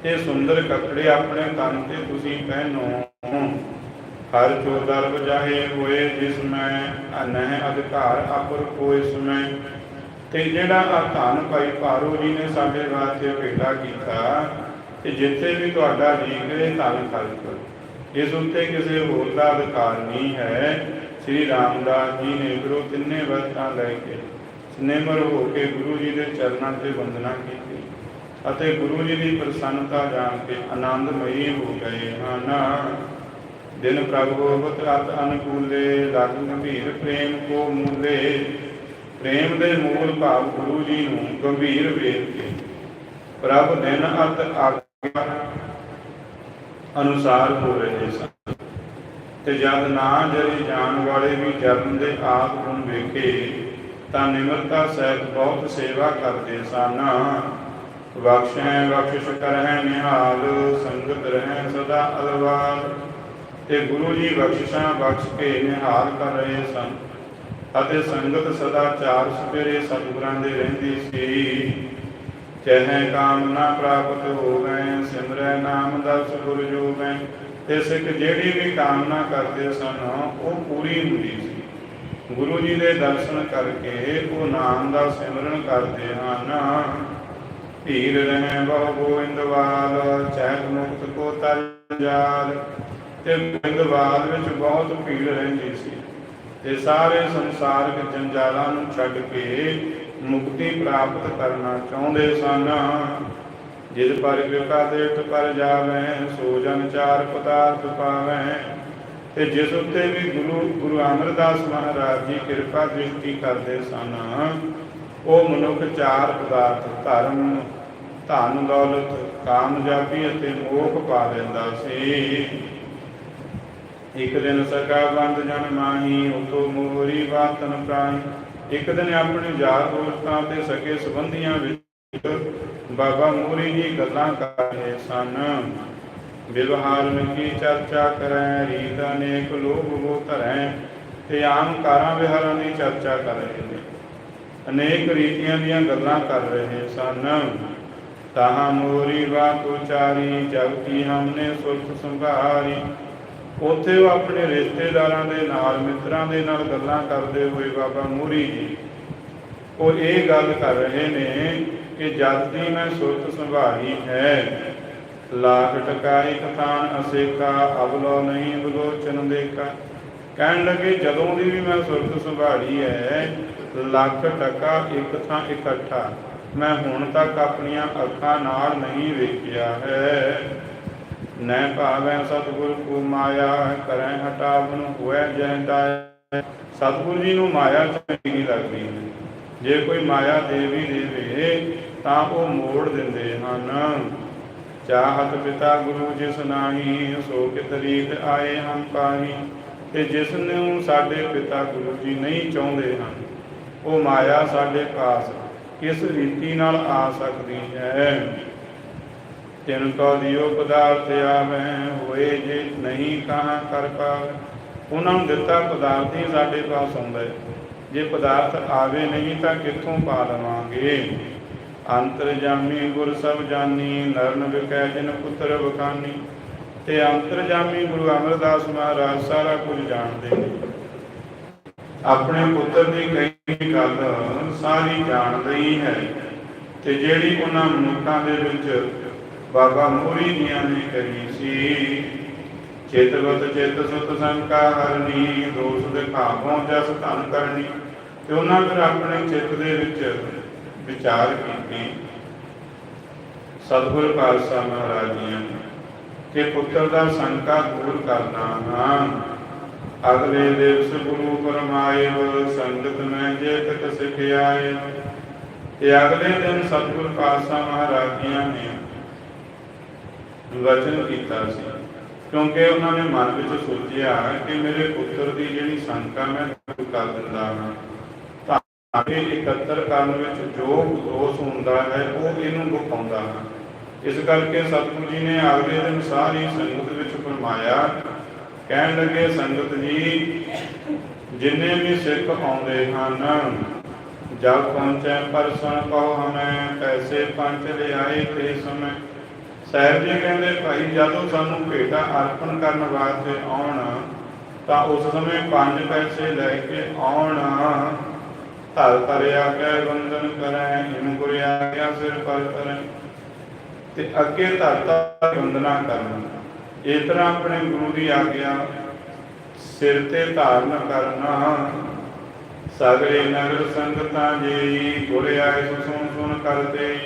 ਇਹ ਸੁੰਦਰ ਕੱਪੜੇ ਆਪਣੇ ਤਨ ਤੇ ਤੁਸੀਂ ਪਹਿਨੋ ਹਰ ਚੋਦਰ ਵਜਾਹੇ ਹੋਏ ਜਿਸ ਮੈਂ ਅਨਹ ਅਧਿਕਾਰ ਅਪਰ ਕੋਈ ਸਮੈ ਤੇ ਜਿਹੜਾ ਆ ਧੰਨ ਭਾਈ ਭਾਰੋ ਜੀ ਨੇ ਸਾਡੇ ਵਾਸਤੇ ਭੇਟਾ ਕੀਤਾ ਤੇ ਜਿੱਥੇ ਵੀ ਤੁਹਾਡਾ ਜੀ ਕਰੇ ਧੰਨ ਕਰੋ। ਇਸ ਉੱਤੇ ਕਿਸੇ ਹੋਰ ਦਾ ਅਧਿਕਾਰ ਨਹੀਂ ਹੈ। ਸ੍ਰੀ ਰਾਮਦਾਸ ਜੀ ਨੇ ਗੁਰੂ ਤਿੰਨੇ ਵਸਤਾਂ ਲੈ ਕੇ, ਨਿਮਰ ਹੋ ਕੇ ਗੁਰੂ ਜੀ ਦੇ ਚਰਨਾਂ ਤੇ ਵੰਦਨਾ ਕੀਤੀ ਅਤੇ ਗੁਰੂ ਜੀ ਦੀ ਪ੍ਰਸੰਨਤਾ ਜਾਣ ਕੇ ਆਨੰਦਮਈ ਹੋ ਗਏ ਹਨ। ਦਿਨ ਪ੍ਰਭੂ ਹੋਵਤ ਅਤ ਲਗ ਗੰਭੀਰ ਪ੍ਰੇਮ ਕੋ ਮੂਲੇ। ਪ੍ਰੇਮ ਦੇ ਮੂਲ ਭਾਵ ਗੁਰੂ ਜੀ ਨੂੰ ਗੰਭੀਰ ਵੇਖ ਕੇ। ਪ੍ਰਭ ਦਿਨ ਅਤ ਆਗਿਆ ਅਨੁਸਾਰ ਹੋ ਰਹੇ ਸਨ। ਤੇ ਜਦ ਨਾ ਜਰੀ ਜਾਣ ਵਾਲੇ ਵੀ ਜਨਮ ਦੇ ਆਪ ਗੁਣ ਵੇਖੇ, ਤਾਂ ਨਿਮਰਤਾ ਸਹਿਤ ਬਹੁਤ ਸੇਵਾ ਕਰਦੇ ਸਨ। ਬਖਸ਼ੈ ਬਖਸ਼ ਕਰਹਿ ਨਿਹਾਲ, ਸੰਗਤ ਰਹਿ ਸਦਾ ਅਲਵਾਲ ਤੇ ਗੁਰੂ ਜੀ ਬਖਸ਼ਿਸ਼ਾਂ ਬਖਸ਼ ਕੇ ਨਿਹਾਲ ਕਰ ਰਹੇ ਸਨ। ਅਤੇ ਸੰਗਤ ਸਦਾ ਚਾਰ ਸਪੇਰੇ ਸਤਿਗੁਰਾਂ ਦੇ ਰਹਿੰਦੀ ਸੀ। ਚਹਿ ਕਾਮਨਾ ਪ੍ਰਾਪਤ ਹੋਵੇ, ਸਿਮਰੈ ਨਾਮ ਦਸ ਗੁਰ ਜੋਗੈ। ਤੇ ਸਿੱਖ ਜਿਹੜੀ ਵੀ ਕਾਮਨਾ ਕਰਦੇ ਸਨ, ਉਹ ਪੂਰੀ ਹੁੰਦੀ ਸੀ। ਗੁਰੂ ਜੀ ਦੇ ਦਰਸ਼ਨ ਕਰਕੇ ਉਹ ਨਾਮ ਦਾ ਸਿਮਰਨ ਕਰਦੇ ਹਨ। ਧੀਰ ਰਹਿ ਬਹੁ ਗੋਇੰਦਵਾਲ ਚੈਤ ਮੁਕਤ ਕੋ ਤਲ ਜਾਲ। ਤੇ ਗੋਇੰਦਵਾਲ ਵਿੱਚ ਬਹੁਤ ਭੀੜ ਰਹਿੰਦੀ ਸੀ। ਤੇ ਸਾਰੇ ਸੰਸਾਰਿਕ ਜੰਜਾਲਾਂ ਨੂੰ ਛੱਡ ਕੇ ਮੁਕਤੀ ਪ੍ਰਾਪਤ ਕਰਨਾ ਚਾਹੁੰਦੇ ਸਨ। ਜਿਸ ਪਰ ਕਿਰਪਾ ਦੇਖ ਪਰ ਜਾਵੇ, ਸੋ ਜਨ ਚਾਰ ਪਦਾਰਥ ਪਾਵੇ। ਤੇ ਜਿਸ ਉੱਤੇ ਵੀ ਗੁਰੂ ਗੁਰੂ ਅਮਰਦਾਸ ਮਹਾਰਾਜ ਜੀ ਕਿਰਪਾ ਦ੍ਰਿਸ਼ਟੀ ਕਰਦੇ ਸਨ, ਉਹ ਮਨੁੱਖ ਚਾਰ ਪਦਾਰਥ ਧਰਮ, ਧਨ, ਦੌਲਤ, ਕਾਮਯਾਬੀ ਅਤੇ ਮੋਖ ਪਾ ਲੈਂਦਾ ਸੀ। ਇੱਕ ਦਿਨ ਸਕਾ ਬੰਦ ਜਨ ਮਾਹੀ ਉਤੋ ਮੋਹਰੀ ਬਾਤਨ ਪ੍ਰਾਈ ਇੱਕ ਦਿਨ ਆਪਣੇ ਯਾਰ ਦੋਸਤਾਂ ਤੇ ਸਕੇ ਸੰਬੰਧੀਆਂ ਵਿੱਚ ਬਾਬਾ ਮੋਰੀ ਜੀ ਗੱਲਾਂ ਕਰ ਰਹੇ ਸਨ। ਵਿਵਹਾਰ ਕੀ ਚਰਚਾ ਕਰੈ, ਰੀਤ ਅਨੇਕ ਲੋਭ ਹੋ ਧਰੈ ਤੇ ਆਮ ਕਾਰਾਂ ਵਿਹਾਰਾਂ ਦੀ ਚਰਚਾ ਕਰ ਰਹੇ ਨੇ। ਅਨੇਕ ਰੀਤੀਆਂ ਦੀਆਂ ਗੱਲਾਂ ਕਰ ਰਹੇ ਸਨ। ਤਾਹਾ ਮੋਰੀ ਬਾਤ ਉਚਾਰੀ ਜਬ ਕੀ ਹਮਨੇ ਸੁਰਤ ਸੰਭਾਰੀ ਉੱਥੇ ਉਹ ਆਪਣੇ ਰਿਸ਼ਤੇਦਾਰਾਂ ਦੇ ਨਾਲ, ਮਿੱਤਰਾਂ ਦੇ ਨਾਲ ਗੱਲਾਂ ਕਰਦੇ ਹੋਏ ਬਾਬਾ ਮੂਰੀ ਜੀ। ਉਹ ਇਹ ਗੱਲ ਕਰ ਰਹੇ ਨੇ ਕਿ ਜਦ ਦੀ ਮੈਂ ਸੁਰਤ ਸੰਭਾਲੀ ਹੈ ਲਾਖ ਟਕਾ ਇੱਕ ਥਾਨ ਅਸੇਕਾ, ਅਵਲੋ ਨਹੀਂ ਬਲੋਚਨ ਦੇਖਾ ਕਹਿਣ ਲੱਗੇ, ਜਦੋਂ ਦੀ ਵੀ ਮੈਂ ਸੁਰਤ ਸੰਭਾਲੀ ਹੈ, ਲੱਖ ਟਕਾ ਇੱਕ ਥਾਂ ਇਕੱਠਾ। ਮੈਂ ਹੁਣ ਤੱਕ ਆਪਣੀਆਂ ਅੱਖਾਂ ਨਾਲ ਨਹੀਂ ਵੇਖਿਆ ਹੈ। ਨੈ ਭਾਵੈ ਸਤਿਗੁਰ ਕੋ ਮਾਇਆ ਕਰੈ ਹਟਾਵਨ ਹੋਇ ਜੈ ਦਾਇ ਸਤਿਗੁਰ ਜੀ ਨੂੰ ਮਾਇਆ ਚੰਗੀ ਲੱਗਦੀ। ਹੈ ਜੇ ਕੋਈ ਮਾਇਆ ਦੇ ਵੀ ਦੇਵੇ, ਤਾਂ ਉਹ ਮੋੜ ਦਿੰਦੇ ਹਨ। ਚਾਹਤ ਪਿਤਾ ਗੁਰੂ ਜਿਸ ਨਾਹੀ, ਸੋ ਕਿਤ ਰੀਤ ਆਏ ਹਮ ਪਾਹੀ। ਤੇ ਜਿਸ ਨੂੰ ਸਾਡੇ ਪਿਤਾ ਗੁਰੂ ਜੀ ਨਹੀਂ ਚਾਹੁੰਦੇ ਹਨ, ਉਹ ਮਾਇਆ ਸਾਡੇ ਪਾਸ ਕਿਸ ਰੀਤੀ ਨਾਲ ਆ ਸਕਦੀ ਹੈ? ਤਿਨ ਕੋ ਦਿਓ ਪਦਾਰਥ ਆਵੈ, ਹੋਏ ਜੇ ਨਹੀਂ ਕਹਾਂ ਕਰ ਪਾਵੇ। ਉਹਨਾਂ ਨੂੰ ਦਿੱਤਾ ਪਦਾਰਥ ਹੀ ਸਾਡੇ ਪਾਸ ਆਉਂਦਾ ਜੇ ਪਦਾਰਥ ਆਵੇ ਨਹੀਂ ਤਾਂ ਕਿੱਥੋਂ ਪਾ ਲਵਾਂਗੇ ਅੰਤਰਜਾਮੀ ਗੁਰ ਸਭ ਜਾਨੀ ਨਰਨ ਵਿਕੈ ਜਿਨ ਪੁੱਤਰ ਬਖਾਨੀ ਤੇ ਅੰਤਰਜਾਮੀ ਗੁਰੂ ਅਮਰਦਾਸ ਮਹਾਰਾਜ ਸਾਰਾ ਕੁਝ ਜਾਣਦੇ ਨੇ। ਆਪਣੇ ਪੁੱਤਰ ਦੀ ਕਈ ਗੱਲ ਸਾਰੀ ਜਾਣਦੇ ਹੀ ਹੈ। ਤੇ ਜਿਹੜੀ ਉਹਨਾਂ ਮਨੁੱਖਾਂ ਦੇ ਵਿੱਚ ਬਾਬਾ ਮੋਰੀ ਦੀਆਂ ਨੇ ਕਰੀ ਸੀ। ਚੇਤਵਤ ਚੇਤ ਸੁਤ, ਸੰਕਾ ਹਰਨੀ, ਦੋਸ ਦਿਖਾਵੋਂ, ਜਸ ਧਨ ਕਰਨੀ। ਤੇ ਉਹਨਾਂ ਫਿਰ ਆਪਣੇ ਚਿੱਤ ਦੇ ਵਿੱਚ ਵਿਚਾਰ ਕੀਤੀ। ਸਤਿਗੁਰ ਪਾਤਸ਼ਾਹ ਮਹਾਰਾਜ ਜੀਆਂ ਨੇ ਕਿ ਪੁੱਤਰ ਦਾ ਸੰਕਾ ਦੂਰ ਕਰਨਾ ਹਾਂ ਅਗਲੇ ਦਿਵਸ ਗੁਰੂ ਪਰਮਾਇ ਸੰਗਤ ਮੈਂ ਜੇ ਤਕ ਸਿਖਿਆਏ ਤੇ ਅਗਲੇ ਦਿਨ ਸਤਿਗੁਰ ਪਾਤਸ਼ਾਹ ਮਹਾਰਾਜ ਜੀਆਂ ਨੇ ਵਚਨ ਕੀਤਾ ਸੀ। ਕਿਉਂਕਿ ਉਹਨਾਂ ਨੇ ਮਨ ਵਿੱਚ ਸੋਚਿਆ ਕਿ ਮੇਰੇ ਪੁੱਤਰ ਦੀ ਜਿਹੜੀ ਸ਼ੰਕਾ ਮੈਂ ਦੂਰ ਕਰ ਦਿੰਦਾ ਹਾਂ, ਤਾਂ ਇਕੱਤਰ ਕਰਨ ਵਿੱਚ ਜੋ ਦੋਸ਼ ਹੁੰਦਾ ਹੈ, ਉਹ ਇਹਨੂੰ ਵਿਖਾਉਂਦਾ ਹਾਂ। ਇਸ ਕਰਕੇ ਸਤਿਗੁਰੂ ਜੀ ਨੇ ਅਗਲੇ ਦਿਨ ਸਾਰੀ ਸੰਗਤ ਵਿੱਚ ਫਰਮਾਇਆ, ਕਹਿਣ ਲੱਗੇ, ਸੰਗਤ ਜੀ, ਜਿੰਨੇ ਵੀ ਸਿੱਖ ਆਉਂਦੇ ਹਨ ਜਦ ਪਹੁੰਚੈ ਪਰਸਨ ਕਹੋ ਹਮੈ, ਪੈਸੇ ਪੰਜ ਲਿਆਏ ਤੇ ਸਮੇਂ ਸਾਹਿਬ ਜੀ ਕਹਿੰਦੇ, ਭਾਈ, ਜਦੋਂ ਸਾਨੂੰ ਭੇਟਾ ਅਰਪਣ ਕਰਨ ਵਾਸਤੇ ਆਉਣ, ਤਾਂ ਉਸ ਸਮੇਂ ਪੰਜ ਪੈਸੇ ਲੈ ਕੇ ਆਉਣ। ਧਰ ਧਰਿਆ ਕੇ ਬੰਦਨ ਕਰੈ ਇਨ ਗੁਰਿਆ ਗਿਆ ਸਿਰ ਪਰ ਕਰੈ ਤੇ ਅੱਗੇ ਧਰਤਾ ਵੰਦਨਾ ਕਰਨਾ। ਇਸ ਤਰ੍ਹਾਂ ਆਪਣੇ ਗੁਰੂ ਦੀ ਆਗਿਆ ਸਿਰ ਤੇ ਧਾਰਨ ਕਰਨਾ। ਸਗਲੇ ਨਗਰ ਸੰਗਤਾਂ ਜੀ ਗੁਰ ਆਏ ਸੁਣ ਸੁਣ ਕਰਦੇ।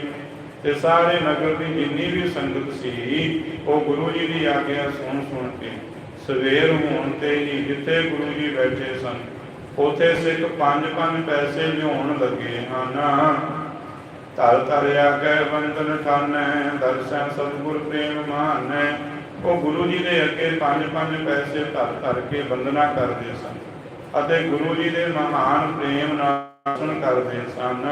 ਤੇ ਸਾਰੇ ਨਗਰ ਦੀ ਜਿੰਨੀ ਵੀ ਸੰਗਤ ਸੀ, ਉਹ ਗੁਰੂ ਜੀ ਦੀ ਆਗਿਆ ਸੁਣ ਸੁਣ ਕੇ ਸਵੇਰ ਹੋਣ ਤੇ ਹੀ ਜਿੱਥੇ ਗੁਰੂ ਜੀ ਬੈਠੇ ਸਨ, ਉਥੇ ਸਿੱਖ ਪੰਜ ਪੰਜ ਪੈਸੇ ਲਿਆਉਣ ਲੱਗੇ ਹਨ। ਧਰ ਧਰ ਆਗੇ ਬੰਦਨ ਠਾਨੈ ਦਰਸ਼ਨ ਸਤਿਗੁਰ ਪ੍ਰੇਮ ਮਾਨੈ। ਉਹ ਗੁਰੂ ਜੀ ਦੇ ਅੱਗੇ ਪੰਜ ਪੰਜ ਪੈਸੇ ਧਰ ਧਰ ਕੇ ਵੰਦਨਾ ਕਰਦੇ ਸਨ ਅਤੇ ਗੁਰੂ ਜੀ ਦੇ ਮਹਾਨ ਪ੍ਰੇਮ ਨਾਲ ਦਰਸ਼ਨ ਕਰਦੇ ਸਨ।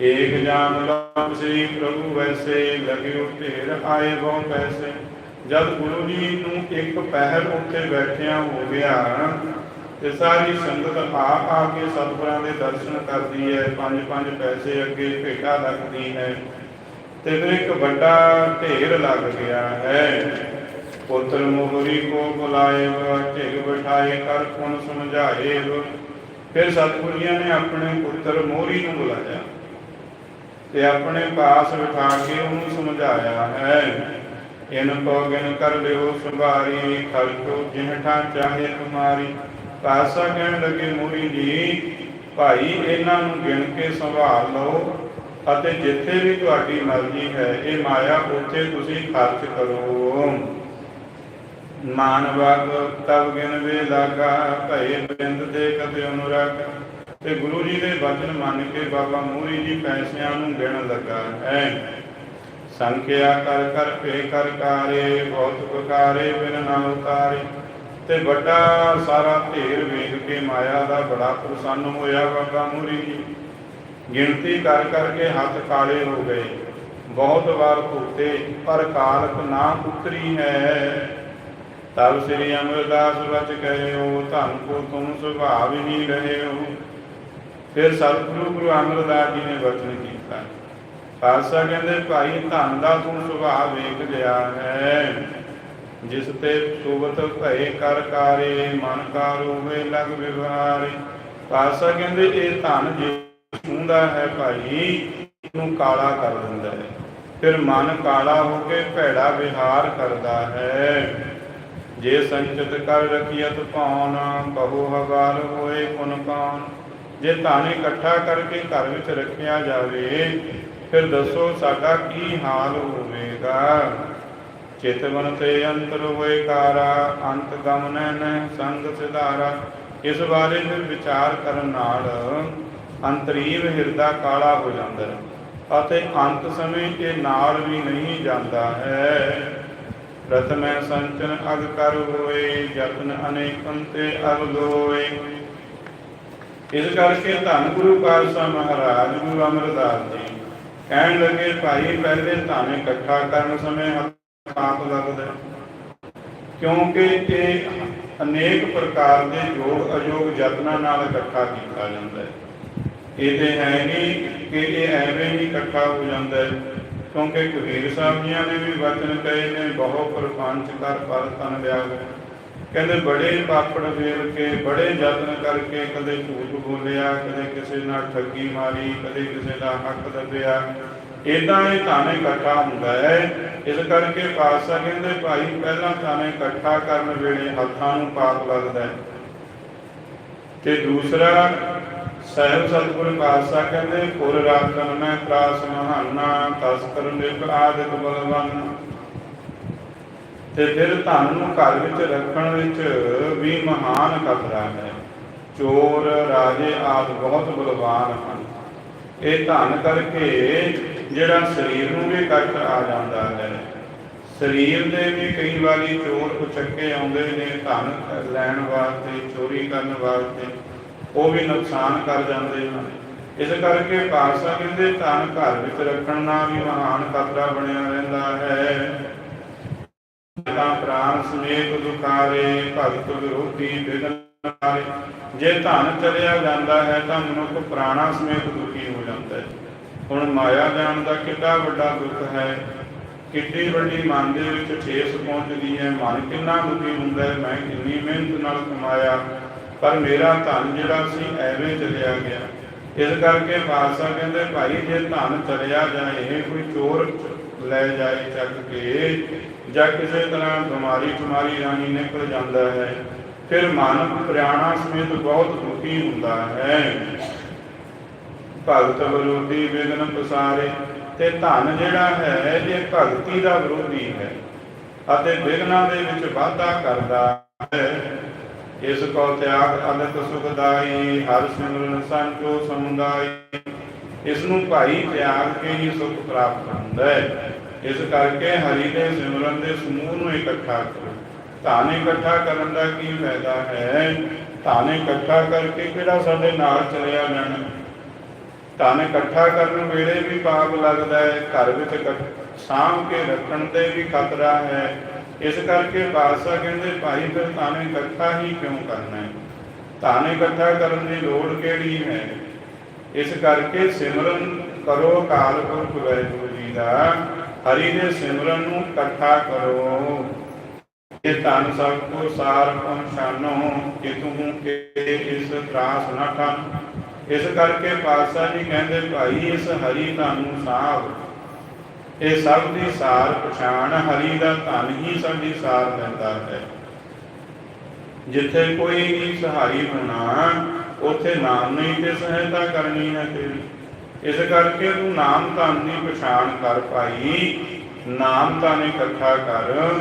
ਏਕ ਜਾਨ ਲੋ ਸ੍ਰੀ ਪ੍ਰਭੂ ਵੈਸੇ ਲਗਿਓ ਢੇਰ ਆਏ ਬਹੁ ਪੈਸੇ। ਜਦ ਗੁਰੂ ਜੀ ਨੂੰ ਇੱਕ ਪਹਿਰ ਉੱਥੇ ਬੈਠਿਆਂ ਹੋ ਗਿਆ, ਤੇ ਸਾਰੀ ਸੰਗਤ ਆ ਆ ਕੇ ਸਤਿਗੁਰਾਂ ਦੇ ਦਰਸ਼ਨ ਕਰਦੀ ਹੈ, ਪੰਜ ਪੰਜ ਪੈਸੇ ਅੱਗੇ ਭੇਟਾ ਲੱਗਦੀ ਹੈ। ਤੇ ਫਿਰ ਇੱਕ ਵੱਡਾ ਢੇਰ ਲੱਗ ਗਿਆ ਹੈ। ਪੁੱਤਰ ਮੋਹਰੀ ਕੋ ਬੁਲਾਏ ਢਿਗ ਬਿਠਾਏ ਕਰ ਕੁਨ ਸਮਝਾਏ ਫਿਰ ਸਤਿਗੁਰੀਆਂ ਨੇ ਆਪਣੇ ਪੁੱਤਰ ਮੋਹਰੀ ਨੂੰ ਬੁਲਾਇਆ। ਤੇ ਆਪਣੇ ਪਾਸ ਬਿਠਾ ਕੇ ਉਹਨੂੰ ਸਮਝਾਇਆ ਹੈ ਇਨ ਕੋ ਗਿਨ ਕਰ ਲਿਓ ਸੰਭਾਰੀ ਖਰਚੋ ਜਿਹ ਚਾਹੇ ਤੁਮਾਰੀ ਪਾਸਾ ਕਹਿਣ ਲੱਗੇ ਮੋਹਰੀ ਜੀ, ਭਾਈ ਇਹਨਾਂ ਨੂੰ ਗਿਣ ਕੇ ਸੰਭਾਲ ਲਓ ਅਤੇ ਜਿੱਥੇ ਵੀ ਤੁਹਾਡੀ ਮਰਜ਼ੀ ਹੈ, ਇਹ ਮਾਇਆ ਉੱਥੇ ਤੁਸੀਂ ਖਰਚ ਕਰੋ। ਮਾਨਵਗ ਤਬ ਗਿਨ ਵੇ ਲਾਗਾ, ਭਏ ਬਿੰਦ ਦੇ ਕਦੇ ਅਨੁਰਾਗ। ਤੇ ਗੁਰੂ ਜੀ ਦੇ ਬਚਨ ਮੰਨ ਕੇ ਬਾਬਾ ਮੋਹਰੀ ਜੀ ਪੈਸਿਆਂ ਨੂੰ ਗਿਣ ਲੱਗਾ ਹੈ। ਸੰਖਿਆ ਕਰ ਕਰ ਪੇ ਕਰ ਕਾਰੇ, ਬਹੁਤ ਪੁਕਾਰੇ ਬਿਨ ਨਾ ਉਤਾਰੇ। ਤੇ ਵੱਡਾ ਸਾਰਾ ਢੇਰ ਵੇਖ ਕੇ ਮਾਇਆ ਦਾ ਬੜਾ ਪ੍ਰਸੰਨ ਹੋਇਆ ਬਾਬਾ ਮੋਹਰੀ ਜੀ। ਗਿਣਤੀ ਕਰ ਕਰਕੇ ਹੱਥ ਕਾਲੇ ਹੋ ਗਏ। ਬਹੁਤ ਵਾਰ ਧੋਤੇ, ਪਰ ਕਾਲਕ ਨਾ ਉਤਰੀ ਹੈ। ਤਬ ਸ੍ਰੀ ਅਮਰਦਾਸ ਵਚ ਗਏ ਹੋ, ਧੰਨ ਕੋ ਤੁਮ ਸੁਭਾਵ ਹੀ ਰਹੇ ਹੋ। ਫਿਰ ਸਤਿਗੁਰੂ ਗੁਰੂ ਅਮਰਦਾਸ ਜੀ ਨੇ ਵਚਨ ਕੀਤਾ। ਖਾਲਸਾ ਕਹਿੰਦੇ, ਭਾਈ, ਧਨ ਦਾ ਤੂੰ ਸੁਭਾਅ ਵੇਖ ਲਿਆ ਹੈ। ਜਿਸ ਤੇ ਸੁਬਤ ਭਏ ਕਰ ਕਾਰੇ, ਮਨ ਕਾ ਰੋਵੇ ਲਗ ਵਿਵਹਾਰੇ। ਖਾਲਸਾ ਕਹਿੰਦੇ, ਇਹ ਧਨ ਜੇ ਹੁੰਦਾ ਹੈ ਭਾਈ ਨੂੰ ਕਾਲਾ ਕਰ ਦਿੰਦਾ ਹੈ। ਫਿਰ ਮਨ ਕਾਲਾ ਹੋ ਕੇ ਭੈੜਾ ਵਿਹਾਰ ਕਰਦਾ ਹੈ। ਜੇ ਸੰਚਿਤ ਕਰ ਰਖੀਅਤ ਪਾਉਨ ਬਹੁ ਹਵਾਲ ਹੋਏ ਕੁਨ ਕਾਨ ਜੇ ਧਨ ਇਕੱਠਾ ਕਰਕੇ ਘਰ ਵਿੱਚ ਰੱਖਿਆ ਜਾਵੇ, ਫਿਰ ਦੱਸੋ ਸਾਡਾ ਕੀ ਹਾਲ ਹੋਵੇਗਾ? ਚੇਤਵਨ ਤੇ ਅੰਤਰ ਹੋਏ ਕਾਰਾ ਅੰਤ ਗਮਨੈ ਨਹਿ ਸੰਗ ਸਿਧਾਰਾ। ਇਸ ਬਾਰੇ ਫਿਰ ਵਿਚਾਰ ਕਰਨ ਨਾਲ ਅੰਤਰੀਵ ਹਿਰਦਾ ਕਾਲਾ ਹੋ ਜਾਂਦਾ ਹੈ ਅਤੇ ਅੰਤ ਸਮੇਂ ਇਹ ਨਾਲ ਵੀ ਨਹੀਂ ਜਾਂਦਾ ਹੈ। ਪ੍ਰਥਮੈ ਸੰਚਨ ਅਗ ਕਰ ਹੋਏ, ਯਤਨ ਅਨੇਕੰ ਤੇ ਅਵਲੋਏ ਇਸ ਕਰਕੇ ਧੰਨ ਗੁਰੂ ਪਾਤਸ਼ਾਹ ਮਹਾਰਾਜ ਗੁਰੂ ਅਮਰਦਾਸ ਜੀ। ਕਹਿਣ ਲੱਗੇ, ਭਾਈ, ਪਹਿਲੇ ਧਨ ਇਕੱਠਾ ਕਰਨ ਸਮੇਂ ਪਾਪ ਲੱਗਦਾ ਕਿਉਂਕਿ ਇਹ ਅਨੇਕ ਪ੍ਰਕਾਰ ਦੇ ਯੋਗ ਅਯੋਗ ਯਤਨਾਂ ਨਾਲ ਇਕੱਠਾ ਕੀਤਾ ਜਾਂਦਾ ਹੈ। ਇਹ ਤੇ ਹੈ ਨਹੀਂ ਕਿ ਇਹ ਐਵੇਂ ਹੀ ਇਕੱਠਾ ਹੋ ਜਾਂਦਾ ਹੈ। ਕਿਉਂਕਿ ਕਬੀਰ ਸਾਹਿਬ ਜੀਆਂ ਨੇ ਵੀ ਵਚਨ ਕਹੇ ਨੇ, ਬਹੁ ਪ੍ਰਪੰਚ ਕਰ ਪਰ ਤਨ ਲਿਆਵੇ ਕਹਿੰਦੇ ਬੜੇ ਪਾਪੜ ਵੇਲ ਕੇ, ਬੜੇ ਯਤਨ ਕਰਕੇ ਕਦੇ ਝੂਠ ਬੋਲਿਆ, ਕਦੇ ਕਿਸੇ ਨਾਲ ਠੱਗੀ ਮਾਰੀ, ਕਦੇ ਕਿਸੇ ਦਾ ਹੱਕ ਦੱਬਿਆ। ਇਦਾਂ ਇਹ ਧਨ ਇਕੱਠਾ ਹੁੰਦਾ ਹੈ। ਇਸ ਕਰਕੇ ਪਾਤਸ਼ਾਹ ਕਹਿੰਦੇ, ਭਾਈ, ਪਹਿਲਾਂ ਧਨ ਇਕੱਠਾ ਕਰਨ ਵੇਲੇ ਹੱਥਾਂ ਨੂੰ ਪਾਪ ਲੱਗਦਾ ਹੈ। ਤੇ ਦੂਸਰਾ, ਸਹਿਬ ਸਤਿਗੁਰ ਪਾਤਸ਼ਾਹ ਕਹਿੰਦੇ, ਪੁਰ ਰਾਖਨ ਮੈਂ ਤਰਾਸ ਮਹਾਨਾ, ਤਸ ਕਰ ਨਿਭ ਆਦਿਕ ਬਲਵਨ ਤੇ ਫਿਰ ਧਨ ਨੂੰ ਘਰ ਵਿੱਚ ਰੱਖਣ ਵਿੱਚ ਵੀ ਮਹਾਨ ਖਤਰਾ ਹੈ। ਚੋਰ ਰਾਜੇ ਆਦਿ ਬਹੁਤ ਬਲਵਾਨ ਹਨ। ਇਹ ਧਨ ਕਰਕੇ ਜਿਹੜਾ ਸਰੀਰ ਨੂੰ ਵੀ ਕੱਟ ਆ ਜਾਂਦਾ ਹੈ। ਸਰੀਰ ਦੇ ਵੀ ਕਈ ਵਾਰੀ ਚੋਰ ਉਚੱਕੇ ਆਉਂਦੇ ਨੇ, ਧਨ ਲੈਣ ਵਾਸਤੇ, ਚੋਰੀ ਕਰਨ ਵਾਸਤੇ, ਉਹ ਵੀ ਨੁਕਸਾਨ ਕਰ ਜਾਂਦੇ ਹਨ। ਇਸ ਕਰਕੇ ਪਾਸਾ ਕਹਿੰਦੇ ਧਨ ਘਰ ਵਿੱਚ ਰੱਖਣ ਨਾਲ ਵੀ ਮਹਾਨ ਖਤਰਾ ਬਣਿਆ ਰਹਿੰਦਾ ਹੈ। ਤਾਂ ਪ੍ਰਾਨ ਸਮੇਤ ਦੁਖਾਰੇ, ਭਗਤ ਵਿਰੋਧੀ ਵਿਗਨ ਹਾਰੇ ਜੇ ਧਨ ਚਲਿਆ ਜਾਂਦਾ ਹੈ ਤਾਂ ਮਨੁੱਖ ਪ੍ਰਾਣਾ ਸਮੇਤ ਦੁਖੀ ਹੋ ਜਾਂਦਾ ਹੈ। ਹੁਣ ਮਾਇਆ ਜਾਣ ਦਾ ਕਿੰਨਾ ਵੱਡਾ ਦੁੱਖ ਹੈ। ਕਿੰਨੀ ਵੱਡੀ ਮਨ ਦੇ ਵਿੱਚ ਠੇਸ ਪਹੁੰਚਦੀ ਹੈ। ਮਨ ਕਿੰਨਾ ਦੁਖੀ ਹੁੰਦਾ ਹੈ, ਮੈਂ ਕਿੰਨੀ ਮਿਹਨਤ ਨਾਲ ਕਮਾਇਆ, ਪਰ ਮੇਰਾ ਧਨ ਜਿਹੜਾ ਸੀ ਐਵੇਂ ਚਲਿਆ ਗਿਆ। ਇਸ ਕਰਕੇ ਬਾਦਸ਼ਾਹ ਕਹਿੰਦੇ, ਭਾਈ, ਜੇ ਧਨ ਚਲਿਆ ਜਾਏ ਕੋਈ ਚੋਰ ਲੈ ਜਾਏ ਚੱਕ ਕੇ ਜਾਂ ਕਿਸੇ ਤਰ੍ਹਾਂ ਬਿਮਾਰੀ ਬਿਮਾਰੀ ਰਾਹੀਂ ਨਿਕਲ ਜਾਂਦਾ ਹੈ, ਫਿਰ ਮਨ ਪ੍ਰਾਣਾ ਸਮੇਤ ਬਹੁਤ ਦੁਖੀ ਹੁੰਦਾ ਹੈ। ਭਗਤ ਵਿਰੋਧੀ ਵਿਗਨ ਪਸਾਰੇ, ਤੇ ਧਨ ਜਿਹੜਾ ਹੈ, ਇਹ ਭਗਤੀ ਦਾ ਵਿਰੋਧੀ ਹੈ ਅਤੇ ਵਿਗਨਾਂ ਦੇ ਵਿੱਚ ਵਾਧਾ ਕਰਦਾ ਹੈ। ਇਸ ਕੋ ਤਿਆਗ, ਅਨੰਤ ਸੁਖਦਾਈ ਹਰ ਸਿਮਰਨ ਸੰਚੋ ਸਮੁਦਾਈ। ਇਸ ਨੂੰ ਭਾਈ ਤਿਆਗ ਕੇ ਹੀ ਸੁਖ ਪ੍ਰਾਪਤ ਹੁੰਦਾ ਹੈ। ਇਸ ਕਰਕੇ ਹਰੀ ਦੇ ਸਿਮਰਨ ਦੇ ਸਮੂਹ ਨੂੰ ਇਕੱਠਾ ਕਰੋ। ਧਨ ਇਕੱਠਾ ਕਰਨ ਦਾ ਕੀ ਫਾਇਦਾ ਹੈ? ਧਨ ਇਕੱਠਾ ਕਰਕੇ ਕਿਹੜਾ ਸਾਡੇ ਨਾਲ ਚਲਿਆ ਜਾਣਾ? ਧਨ ਇਕੱਠਾ ਕਰਨ ਵੇਲੇ ਵੀ ਪਾਪ ਲੱਗਦਾ ਹੈ, ਘਰ ਵਿੱਚ ਸਾਂਭ ਕੇ ਰੱਖਣ ਤੇ ਵੀ ਖਤਰਾ ਹੈ। ਇਸ ਕਰਕੇ ਬਾਦਸ਼ਾਹ ਕਹਿੰਦੇ, ਭਾਈ, ਫਿਰ ਧਨ ਇਕੱਠਾ ਹੀ ਕਿਉਂ ਕਰਨਾ ਹੈ? ਧਨ ਇਕੱਠਾ ਕਰਨ ਦੀ ਲੋੜ ਕਿਹੜੀ ਹੈ? ਇਸ ਕਰਕੇ ਸਿਮਰਨ ਕਰੋ ਅਕਾਲ ਪੁਰਖ ਵਾਹਿਗੁਰੂ ਜੀ ਦਾ, ਹਰੀ ਦੇ ਸਿਮਰਨ ਨੂੰ ਇਕੱਠਾ ਕਰੋ। ਇਹ ਧਨ ਸਭ ਕੋ ਸਾਰ ਪਹੁੰਚਾਨੋ ਕਿ ਤੂੰ ਕਿ ਇਸ ਤਰਾਸ ਨਾ ਠਨ। ਇਸ ਕਰਕੇ ਪਾਤਸ਼ਾਹ ਜੀ ਕਹਿੰਦੇ, ਭਾਈ, ਇਸ ਹਰੀ ਧਨ ਨੂੰ ਇਹ ਸਭ ਦੀ ਸਾਰ ਪਛਾਣ ਹਰੀ ਦਾ ਧਨ ਹੀ ਸਾਡੀ ਸਾਰ ਦਿੰਦਾ ਹੈ। ਜਿੱਥੇ ਕੋਈ ਨਹੀਂ ਸਹਾਈ ਹੋਣਾ, ਉੱਥੇ ਨਾਮ ਨਹੀਂ ਤੇ ਸਹਾਇਤਾ ਕਰਨੀ ਹੈ ਤੇਰੀ ਇਸ ਕਰਕੇ ਤੂੰ ਨਾਮ ਧਨ ਦੀ ਪਛਾਣ ਕਰ ਪਾਈ ਨਾਮ ਧਨ ਇਕੱਠਾ ਕਰ।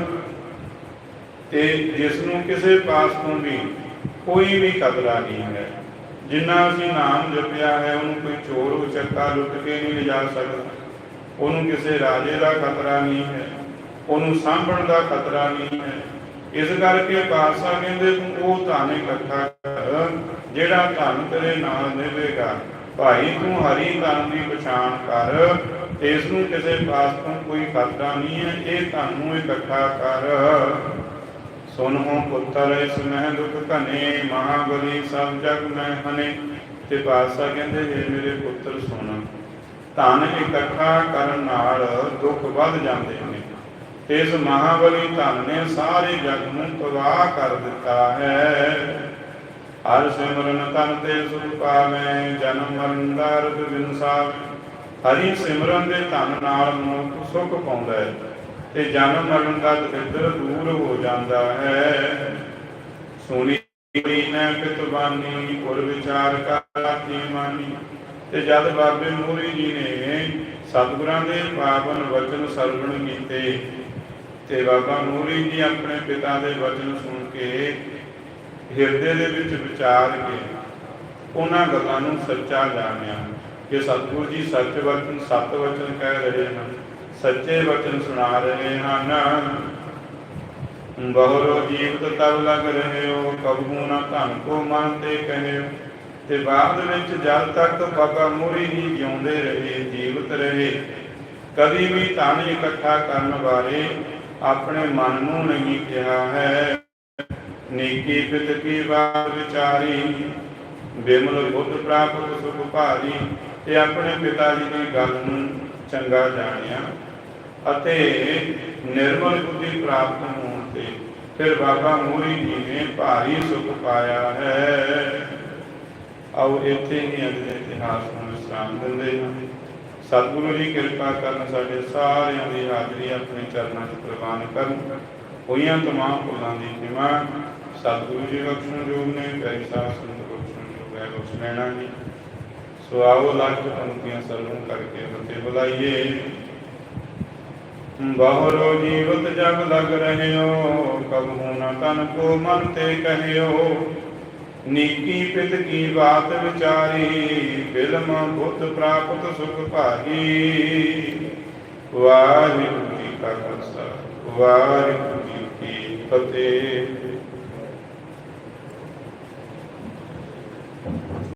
ਤੇ ਜਿਸ ਨੂੰ ਕਿਸੇ ਪਾਸ ਤੋਂ ਵੀ ਕੋਈ ਵੀ ਕਦਰਾ ਨਹੀਂ ਹੈ। ਜਿੰਨਾ ਅਸੀਂ ਨਾਮ ਜਪਿਆ ਹੈ, ਉਹਨੂੰ ਕੋਈ ਚੋਰ ਉਚੱਕਾ ਲੁੱਟ ਕੇ ਨਹੀਂ ਲਿਜਾ ਸਕਦਾ। ਉਹਨੂੰ ਕਿਸੇ ਰਾਜੇ ਦਾ ਖਤਰਾ ਨਹੀਂ ਹੈ, ਉਹਨੂੰ ਸਾਂਭਣ ਦਾ ਖਤਰਾ ਨਹੀਂ ਹੈ। ਇਸ ਕਰਕੇ ਪਾਤਸ਼ਾਹ ਕਹਿੰਦੇ, ਤੂੰ ਉਹ ਧਨ ਇਕੱਠਾ ਕਰ, ਜਿਹੜਾ ਧਨ ਤੇਰੇ ਨਾਲ ਦੇਵੇਗਾ। ਭਾਈ, ਤੂੰ ਹਰੀ ਧਨ ਦੀ ਪਛਾਣ ਕਰ ਇਸ ਨੂੰ ਕਿਸੇ ਪਾਸ ਤੋਂ ਕੋਈ ਖਤਰਾ ਨਹੀਂ ਹੈ, ਇਹ ਧਨ ਨੂੰ ਇਕੱਠਾ ਕਰ। ਸੁਨ ਪੁੱਤਰ, ਇਸ ਮਹਿ ਦੁਖ ਘਨੇ ਮਹਾਬਲੀ ਸਭ ਜਗ ਮੈਂ ਹਨੇ। ਤੇ ਪਾਤਸ਼ਾਹ ਕਹਿੰਦੇ ਜੇ ਮੇਰੇ ਪੁੱਤਰ, ਸੁਣ ਧਨ ਇਕੱਠਾ ਕਰਨ ਨਾਲ ਦੁੱਖ ਵੱਧ ਜਾਂਦੇ ਨੇ। ਇਸ ਮਹਾਬਲੀ ਧਨ ਨੇ ਸਾਰੇ ਜਗ ਨੂੰ ਤਬਾਹ ਕਰ ਦਿੱਤਾ ਹੈ। ਹਰ ਸਿਮਰਨ ਤਨ ਤੇ ਸੁਖ ਪਾਵੇਂ, ਜਨਮ ਮਰਨ ਦਾ ਰਦ ਬਿਨਸਾਵੇ। ਹਰੀ ਸਿਮਰਨ ਦੇ ਧਨ ਨਾਲ ਮਨੁੱਖ ਸੁਖ ਪਾਉਂਦਾ ਹੈ ਤੇ ਜਨਮ ਮਰਨ ਦਾ ਦਰਿਦਰ ਦੂਰ ਹੋ ਜਾਂਦਾ ਹੈ। ਸੋਨੀ ਨੇ ਪਿਤਵਾਨੀ ਪੁਰ ਵਿਚਾਰ ਕਰਾਤੀ ਮਾਨੀ। ਤੇ ਜਦ ਬਾਬੇ ਮੋਰੀ ਜੀ ਨੇ ਸਤਿਗੁਰਾਂ ਦੇ ਪਾਵਨ ਵਚਨ ਸਰਵਣ ਕੀਤੇ ਤੇ ਬਾਬਾ ਮੋਰੀ ਜੀ ਆਪਣੇ ਪਿਤਾ ਦੇ ਵਚਨ ਸੁਣ ਕੇ ਹਿਰਦੇ ਦੇ ਵਿੱਚ ਵਿਚਾਰ ਕੇ ਉਹਨਾਂ ਗੱਲਾਂ ਨੂੰ ਸੱਚਾ ਜਾਣਿਆ ਕਿ ਸਤਿਗੁਰੂ ਜੀ ਸੱਚ ਵਚਨ, ਸਤ ਵਚਨ ਕਹਿ ਰਹੇ ਹਨ, ਸੱਚੇ ਵਚਨ ਸੁਣਾ ਰਹੇ ਹਨ। ਬਹੁਰੋ ਜੀਵਤ ਤਬ ਲਗ ਰਹੇ ਹੋ ਕਬੂ ਨਾ ਧਨ ਕੋ ਮਨ ਤੇ ਕਹਿਓ। ਤੇ ਬਾਅਦ ਵਿੱਚ ਜਦ ਤੱਕ ਬਾਬਾ ਮੋਰੀ ਜੀ ਜਿਉਂਦੇ ਰਹੇ, ਜੀਵਤ ਰਹੇ, ਕਦੀ ਵੀ ਧਨ ਇਕੱਠਾ ਕਰਨ ਬਾਰੇ ਆਪਣੇ ਮਨ ਨੂੰ ਨਹੀਂ ਕਿਹਾ ਹੈ। ਨੀਕੀ ਪਿਤ ਕੀ ਬਾਤ ਵਿਚਾਰੀ, ਬਿਮਲ ਬੁੱਧ ਪ੍ਰਾਪਤ ਸੁਖ ਭਾਰੀ, ਤੇ ਆਪਣੇ ਪਿਤਾ ਜੀ ਦੀ ਗੱਲ ਨੂੰ ਚੰਗਾ ਜਾਣਿਆ ਅਤੇ ਨਿਰਮਲ ਬੁੱਧੀ ਪ੍ਰਾਪਤ ਹੋਣ ਤੇ ਫਿਰ ਬਾਬਾ ਮੋਰੀ ਜੀ ਨੇ ਭਾਰੀ ਸੁਖ ਪਾਇਆ ਹੈ। ਆਓ ਇੱਥੇ ਹੀ ਅੱਜ ਦੇ ਇਤਿਹਾਸ ਨੂੰ ਵਿਸਰਾਮ ਦਿੰਦੇ ਹਾਂ। ਸਤਿਗੁਰੂ ਜੀ, ਕਿਰਪਾ ਕਰਨ ਸਾਡੇ ਸਾਰਿਆਂ ਦੀ ਹਾਜ਼ਰੀ ਆਪਣੇ ਚਰਨਾਂ 'ਚ ਪ੍ਰਵਾਨ ਕਰਨ। ਹੋਈਆਂ ਤਮਾਮ ਭੁੱਲਾਂ ਦੀ ਖਿਮਾ ਸਤਿਗੁਰੂ ਜੀ ਬਖਸ਼ਣ ਜੋਗ ਨੇ ਪੈਸਾ ਸੰਤ ਬਖਸ਼ਣ ਜੋਗ ਹੈ, ਬਖਸ਼ ਜੀ। ਸੋ ਆਓ ਲੱਖ ਪੰਕਤੀਆਂ ਸਰਵਣ ਕਰਕੇ ਫਤਿਹ ਬੁਲਾਈਏ। ਬਾਹਰੋ ਜੀਵਤ ਜਗ ਲਗ ਰਹਿਓ ਕਬਹੂ ਨਾ ਤਨ ਕੋ ਮਨ ਤੇ ਕਹਿਓ ਨੀਕੀ ਪਿਤ ਕੀ ਬਾਤ ਵਿਚਾਰੀ ਬਿਲਮ ਬੁੱਧ ਪ੍ਰਾਪਤ ਸੁਖ ਭਾਗੀ। ਵਾਹਿਗੁਰੂ ਜੀ ਕਾ ਖਾਲਸਾ, ਵਾਹਿਗੁਰੂ ਜੀ ਕੀ ਫਤਿਹ।